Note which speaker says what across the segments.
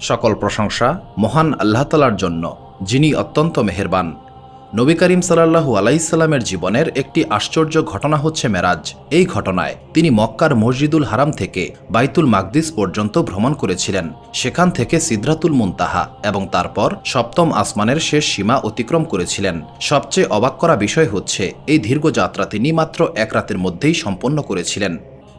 Speaker 1: সকল প্রশংসা মহান আল্লাহ তালার জন্য, যিনি অত্যন্ত মেহেরবান। নবী করিম সাল্লাহু আলাইসাল্লামের জীবনের একটি আশ্চর্য ঘটনা হচ্ছে মেরাজ। এই ঘটনায় তিনি মক্কার মসজিদুল হারাম থেকে বাইতুল মাকদিস পর্যন্ত ভ্রমণ করেছিলেন। সেখান থেকে সিদ্রাতুল মুনতাহা এবং তারপর সপ্তম আসমানের শেষ সীমা অতিক্রম করেছিলেন। সবচেয়ে অবাক করা বিষয় হচ্ছে, এই দীর্ঘ যাত্রা তিনি মাত্র এক রাতের মধ্যেই সম্পন্ন করেছিলেন।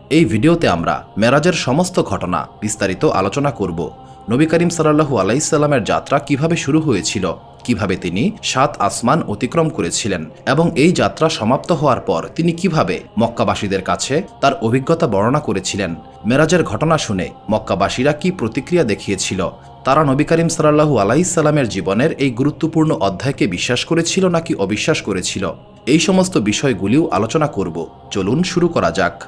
Speaker 1: এই ভিডিওতে আমরা মেরাজের সমস্ত ঘটনা বিস্তারিত আলোচনা করব। নবী করিম সাল্লাহু আলাইসাল্লামের যাত্রা কীভাবে শুরু হয়েছিল? কীভাবে তিনি সাত আসমান অতিক্রম করেছিলেন? এবং এই যাত্রা সমাপ্ত হওয়ার পর তিনি কীভাবে মক্কাবাসীদের কাছে তার অভিজ্ঞতা বর্ণনা করেছিলেন? মেরাজের ঘটনা শুনে মক্কাবাসীরা কি প্রতিক্রিয়া দেখিয়েছিল? তারা নবী করিম সাল্লাহু আলাইসাল্লামের জীবনের এই গুরুত্বপূর্ণ অধ্যায়কে বিশ্বাস করেছিল নাকি অবিশ্বাস করেছিল? এই সমস্ত বিষয়গুলিও আলোচনা করব। চলুন শুরু করা যাক।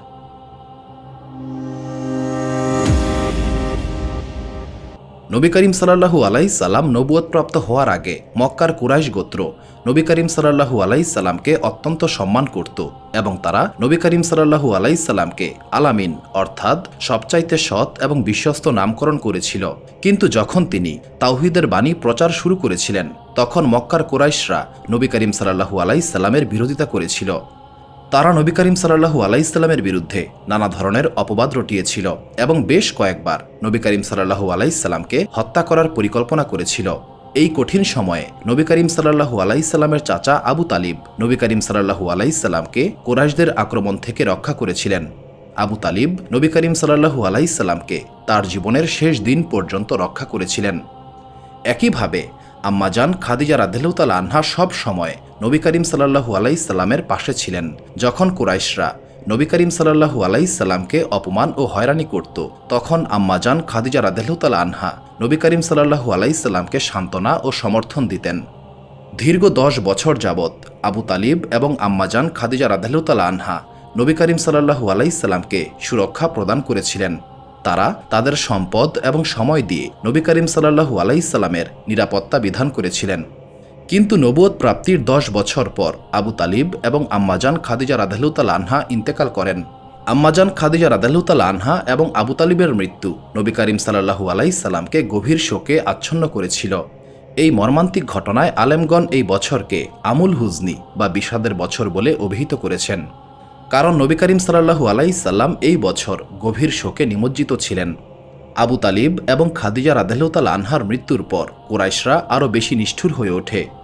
Speaker 1: নবী করিম সাল্লাহু আলাই সাল্লাম নবুয়তপ্রাপ্ত হওয়ার আগে মক্কার কুরাইশ গোত্র নবী করিম সাল্লাহু আলাই অত্যন্ত সম্মান করত এবং তারা নবী করিম সাল্লাহু আলাই সাল্লামকে আলামিন অর্থাৎ সবচাইতে সৎ এবং বিশ্বস্ত নামকরণ করেছিল। কিন্তু যখন তিনি তাওহিদের বাণী প্রচার শুরু করেছিলেন, তখন মক্কার কোরাইশরা নবী করিম সাল্লাহু আলাই সাল্লামের বিরোধিতা করেছিল। তারা নবী করিম সাল্লাহু আলাইসাল্লামের বিরুদ্ধে নানা ধরনের অপবাদ রটিয়েছিল এবং বেশ কয়েকবার নবী করিম সাল্লাহু আলাইসাল্লামকে হত্যা করার পরিকল্পনা করেছিল। এই কঠিন সময়ে নবী করিম সাল্লাহু আলাইসাল্লামের চাচা আবু তালিব নবী করিম সাল্লাহু আলাইসাল্লামকে কোরাইশদের আক্রমণ থেকে রক্ষা করেছিলেন। আবু তালিব নবী করিম সাল্লাহু আলাইসাল্লামকে তার জীবনের শেষ দিন পর্যন্ত রক্ষা করেছিলেন। একইভাবে আম্মাজান খাদিজা রাদেলুতাল আনহা সব সময় নবী করিম সাল্লাহু আলাইসাল্লামের পাশে ছিলেন, যখন কুরাইশরা নবী করিম সাল্লাহু আলাইসাল্লামকে অপমান ও হয়রানি করত। তখন আম্মাজান খাদিজা রাদেলুতাল আনহা নবী করিম সাল্লাহু আলাইসাল্লামকে সান্ত্বনা ও সমর্থন দিতেন। দীর্ঘ দশ বছর যাবৎ আবু তালিব এবং আম্মাজান খাদিজা রাদেলুতাল আনহা নবী করিম সাল্লাহু আলাইসাল্লামকে সুরক্ষা প্রদান করেছিলেন। তারা তাদের সম্পদ এবং সময় দিয়ে নবী করিম সাল্লাহু আলাইসাল্লামের নিরাপত্তা বিধান করেছিলেন। কিন্তু নবুয়ত প্রাপ্তির দশ বছর পর আবু তালিব এবং আম্মাজান খাদিজা রাদালুতাল আনহা ইন্তেকাল করেন। আম্মাজান খাদিজা রাদালুতাল আনহা এবং আবু তালিবের মৃত্যু নবী করিম সাল্লাহু আলাইসাল্লামকে গভীর শোকে আচ্ছন্ন করেছিল। এই মর্মান্তিক ঘটনায় আলেমগণ এই বছরকে আমুল হুজনি বা বিষাদের বছর বলে অভিহিত করেছেন। কারণ নবী করিম সাল্লাহু আলাইসাল্লাম এই বছর গভীর শোকে নিমজ্জিত ছিলেন। আবু তালিব এবং খাদিজা রাদেলতাল আনহার মৃত্যুর পর কোরাইশরা আরও বেশি নিষ্ঠুর হয়ে ওঠে।